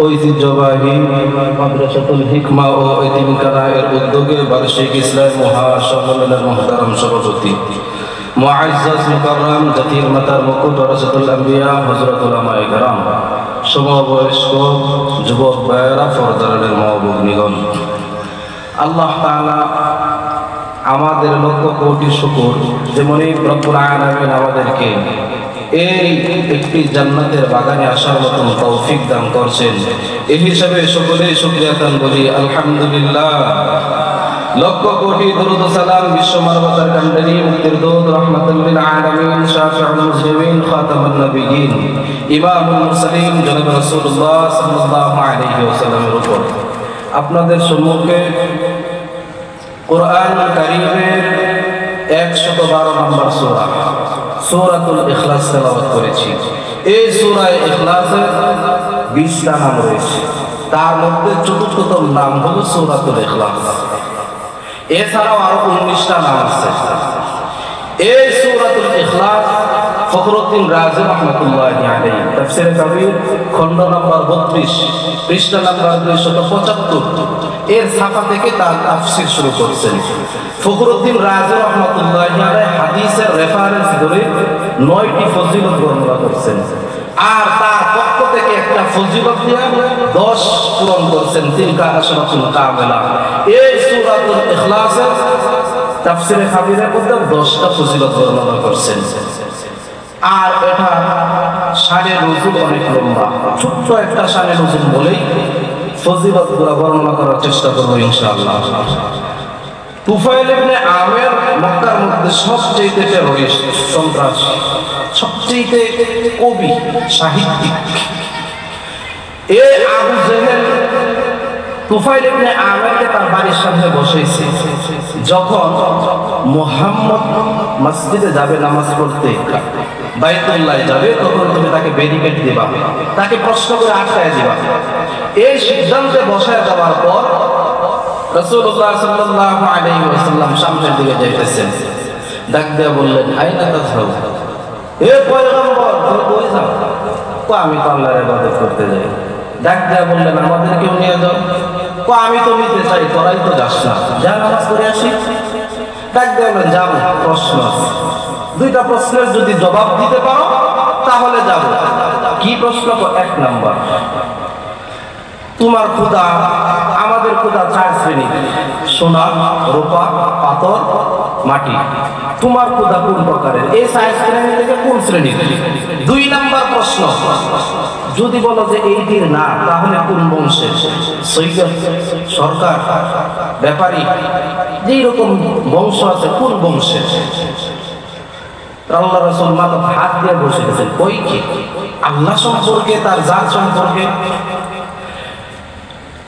ঐতিহ্যবাহী মাদ্রাসাতুল হিকমা ও এতিমখানা এর উদ্যোগে বার্ষিক ইসলাম মহাসম্মেলনের মহতারাম সভাপতি। মুআজ্জাজ মুকাররম, জাতির মাতার মুকুট ওয়ারাসাতুল আম্বিয়া, হযরতুল উলামায়ে কেরাম। সমবয়স্ক, যুবক ভাইয়েরা ফরদারের মহবুবনিগণ আল্লাহ তাআলা আমাদের লক্ষ কোটি শুকর, যেমনই রব্বুল আলামিন আমাদেরকে এই একটি জান্নাতের বাগানে আসার মতন তৌফিক দান করছেন। এই হিসাবে সকলেই শুকরিয়া বলি আলহামদুলিল্লাহ। লক্ষ কোটি দরুদ সালাম বিশ্ব মানবতার কান্ডারি মুক্তির দূত রাহমাতুল লিল আলামিন, শাফিউল মুসলিমিন জনাব রাসূলুল্লাহ সাল্লাল্লাহু আলাইহি ওয়াসাল্লামের উপর। আপনাদের সম্মুখে কোরআন কারিমের একশত বারো নম্বর সূরা। সূরাতুল ইখলাস তেলাওয়াত করেছি। এই সূরায় ইখলাসের বিশটা নাম রয়েছে। তার মধ্যে চতুর্থতম নাম হলো সূরাতুল ইখলাস। এছাড়াও আরও উনিশটা নাম আছে। এই সূরাতুল ইখলাস ফখরুদ্দিন রাজি রহমতুল্লাহ আলাইহি, তাফসীর কবির, খণ্ড নম্বর 32 পৃষ্ঠা নম্বর 275 এর ছাপা থেকে তার তাফসির শুরু করছেন। ফখরুদ্দিন রাজি রহমতুল্লাহ হাদিসের রেফারেন্স ধরে নয়টি ফজিলত বর্ণনা করছেন। আর তার পক্ষ থেকে একটা ফজিলত দিয়ে দশ পূরণ করছেন তিনকা আশরাতুল কামেলা। এই সূরাতুল ইখলাসের তাফসীরে কাবিরের মধ্যে দশটা ফজিলত বর্ণনা করছেন। আর এটা শানের নজুল অনেক লম্বা। ছোট্ট একটা শানের নজুল বলেই ফজিলতগুলা বর্ণনা করার চেষ্টা করব ইনশাআল্লাহ। তুফাইল ইবনে আমের মক্কার মধ্যে সবচেয়ে টেররিস্ট সন্ত্রাসী সবচেয়ে কবি, সাহিত্যিক। এ আবু জেহেল তুফাইল ইবনে আমেরকে তার বাড়ির সামনে বসেছে যখন মোহাম্মদ মসজিদে যাবে নামাজ পড়তে, বাইতুল্লাহ যাবে, তখন তুমি তাকে ব্যারিকেড দিবা। তাকে প্রশ্ন করে আটকায় দিবা। এই সিদ্ধান্তে বসায় যাওয়ার পর রাসূলুল্লাহ সাল্লাল্লাহু আলাইহি সামনের দিকে যাইতেছেন। ডাক দিয়ে বললেন, আইনা তাসহাউ এ তুমি আমি তো করতে যাই। বললেন আমাদেরকেও নিয়ে যাও? কো, আমি তো চাই, তোরাই তো না। যা করে আসি। প্রশ্ন দুইটা প্রশ্নের যদি জবাব দিতে পারো, তাহলে যাব। কি প্রশ্ন? এক নাম্বার। তোমার ক্ষুদা আমাদের ক্ষুদা চার শ্রেণি। সোনা, রূপা, পাথর, মাটি। তোমার ক্ষুদা কোন প্রকারের? এই চার শ্রেণি থেকে কোন শ্রেণির? দুই নাম্বার প্রশ্ন। যদি বলো যে এই দিন না, তাহলে কোন বংশের সৈকত, সরকার, ব্যাপারী? যেই রকম বংশ আছে, কোন বংশের আল্লাহ রসুল মাথা হাত দিয়ে বসে গেছেন, ওই কি? আল্লাহ সম্পর্কে, তার জাত সম্পর্কে?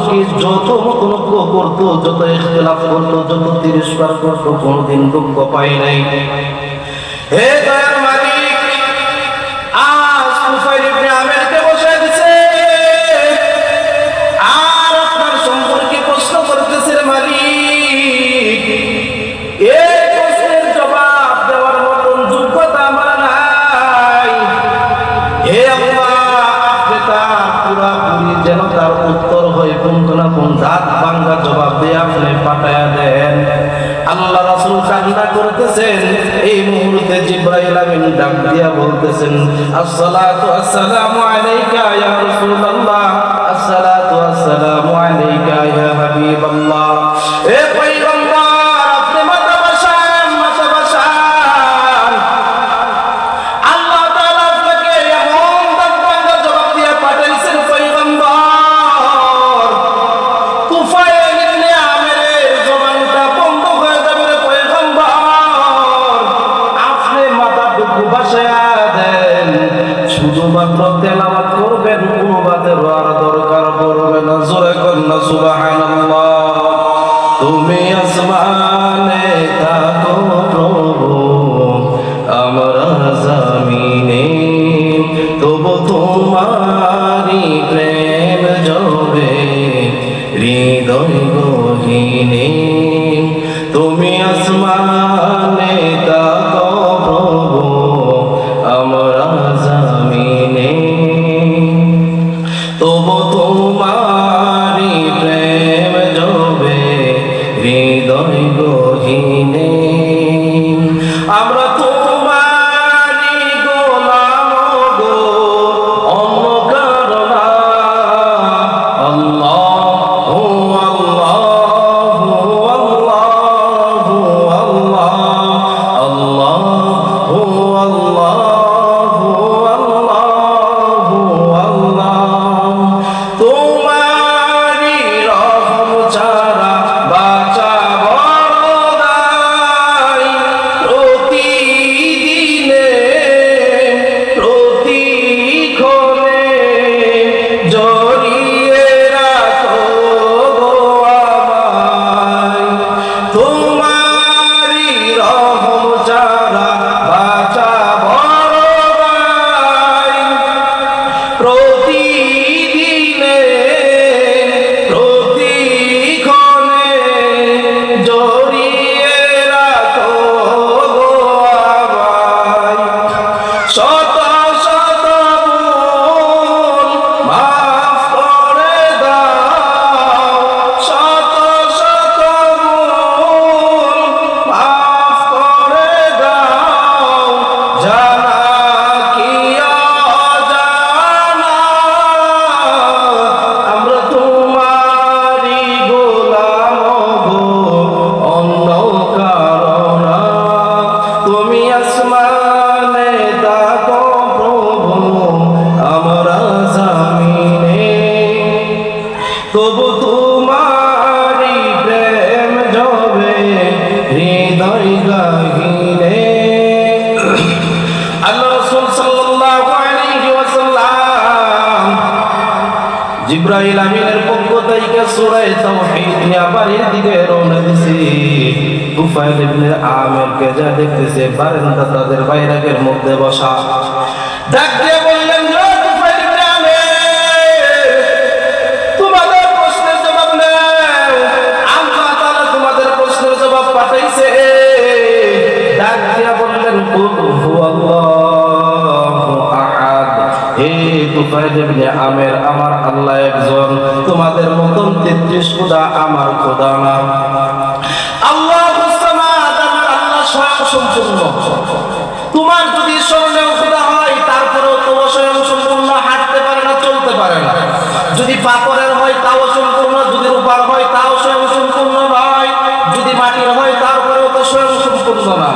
সম্পর্কে যত মতনজ্ঞ করতো যত ইখতিলাফ করতো, যত তিরস্কার করতো, কোনোদিন দুঃখ পাই নাই। হে দয়ার করতেছেন এই মুহূর্তে জিব্রাইল আমিন ডাক দিয়া বলতেছেন, আসসালাতু আসসালামু আলাইকা ইয়া রাসূলুল্লাহ, আসসালাতু আসসালামু আলাইকা ইয়া হৃদয় গহিনে আমিনের পক্ষ থেকে সূরা তাওহীদ নিয়ে বাড়ির দিকে রওনা দিছি। তুফাইল ইবনে আমিরকে যা দেখতেছে বারান্দা তাদের বাইরাগের মধ্যে বসা। ডাক দিয়ে বললেন "ও তুফাইল ইবনে আমির, তোমাদের প্রশ্নের জবাব নেও। আল্লাহ তাআলা তোমাদের প্রশ্নের জবাব পাঠাইছে। ডাক দিয়া বললেন কুল হুয়াল্লাহু। আমির আমার আল্লাহ একজন। তোমাদের মতন 33 খোদা আমার খোদা আল্লাহ তোমার যদি স্বর্ণেও খোদা হয়, তারপরেও তো স্বয়ং সম্পূর্ণ, হাঁটতে পারে না, চলতে পারে না। যদি পাথরের হয়, তাও সম্পূর্ণ, যদি রূপার হয়, তাও স্বয়ং সম্পূর্ণ নয়। যদি মাটির হয়, তারপরেও তো স্বয়ং সম্পূর্ণ না।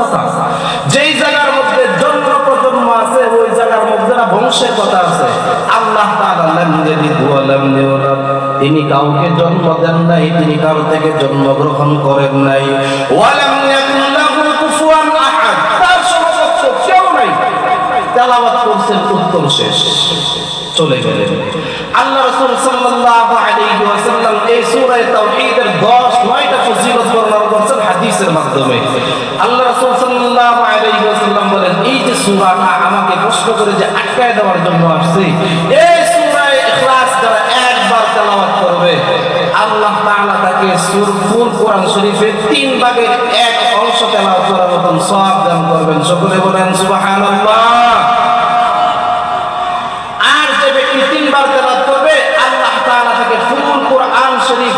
কথা। যেই জায়গার মধ্যে জন্ম প্রজন্ম আছে, ওই জায়গার মধ্যে বংশের কথা আছে, আল্লাহ তিনি কাউকে জন্ম দেন নাই, তিনি কারও থেকে জন্মগ্রহণ করেন নাই। চলে আল্লাহ এই সূরা তাওহীদের 10 9টা ফজিলত বর্ণনা করেছেন হাদিসের মাধ্যমে। আল্লাহ ওয়াসাল্লাম বলেন, এই যে সূরাটা আমাকে প্রশ্ন করে যে আটকায় দেওয়ার জন্য আসছে, এই সূরা ইখলাস যারা একবার তেলাওয়াত করবে। আল্লাহ তাআলা তাকে সূর, ফুল কোরআন শরীফের তিন ভাগের এক অংশ তেলাওয়াত করার মতন সওয়াব দান করবেন। সকলে বলেন, সুবহানাল্লাহ। আর যে ব্যক্তি তিনবার তেলাওয়াত করবে, আল্লাহ তাআলা তাকে ফুল কোরআন শরীফ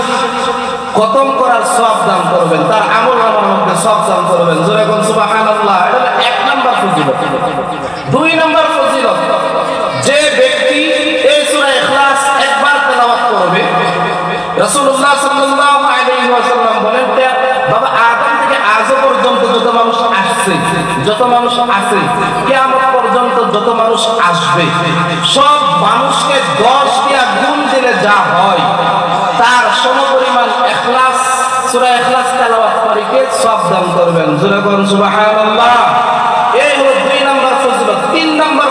খতম করার সওয়াব দান করবেন। তার আমল নামার মধ্যে সওয়াব দান করবেন। জোরে কোন সুবহানাল্লাহ এটা হলো এক নাম্বার দুই নাম্বার ফজিলত, যে ব্যক্তি এই সূরা ইখলাস একবার তেলাওয়াত করবে, রাসূলুল্লাহ সাল্লাল্লাহু আলাইহি ওয়াসাল্লাম বলেন বাবা আদম থেকে আজ পর্যন্ত যত মানুষ আসছে, যত মানুষ আছে, কিয়ামত পর্যন্ত যত মানুষ আসবে, সব মানুষকে 10 দিয়া গুণ দিলে যা হয়, তার সমপরিমাণ ইখলাস, সূরা ইখলাস তেলাওয়াত করে কে সব দান করবেন? জোরে সুবহানাল্লাহ। এই দুই নাম্বার তিন নাম্বার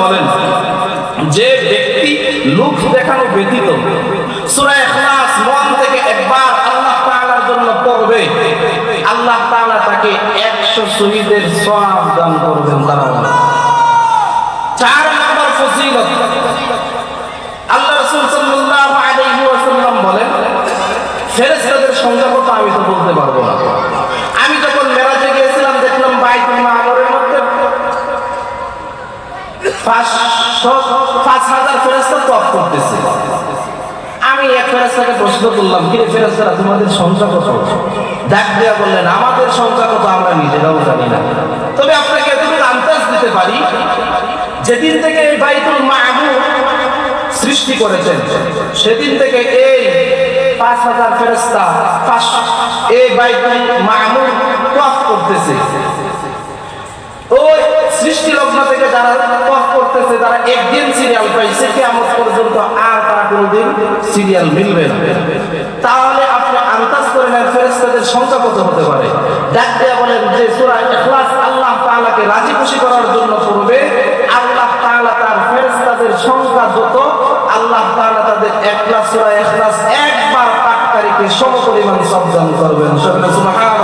বলেন, যে ব্যক্তি লোক দেখানো ব্যতীত মন থেকে একবার আল্লাহ তাআলার জন্য পড়বে, আল্লাহ তাআলা তাকে 100 শহীদের সওয়াব দান করবেন তারা চার নম্বর বলেন আমি তো বলতে পারব না আমি যখন মেরাজে গিয়েছিলাম দেখলাম বাইতুল মামুরের মধ্যে পাঁচশো পাঁচ হাজার করতেছে। আমি এক প্রশ্ন করলাম, কি রে ফেরেশতারা, তোমাদের বললেন, আমাদের আমরা তবে আপনাকে দিতে পারি, যেদিন থেকে এই বাইতুল মামুর সৃষ্টি করেছেন, সেদিন থেকে এই পাঁচ হাজার ফেরেস্তা এই বাইতুল তফ করতেছে। ওই সৃষ্টি লগ্ন থেকে যারা তফ করতেছে তারা একদিন সিরিয়াল পাইছে কেমন পর্যন্ত আর তারা কোনোদিন সিরিয়াল মিলবে না। তাহলে আপনি আন্দাজ করে নেন ফেরেস্তাদের সংখ্যা কত হতে পারে। ডাক বলেন যে, সূরা ইখলাস আল্লাহ তাআলাকে রাজি খুশি করার জন্য পড়বে, আল্লাহ তাআলা তার ফেরেশতাদের সংখ্যা যত, আল্লাহ তাআলা তাদের ইখলাস সূরা ইখলাস একবার পাঠকারীকে সমপরিমাণ সবদান করবেন। সুবহানাল্লাহ।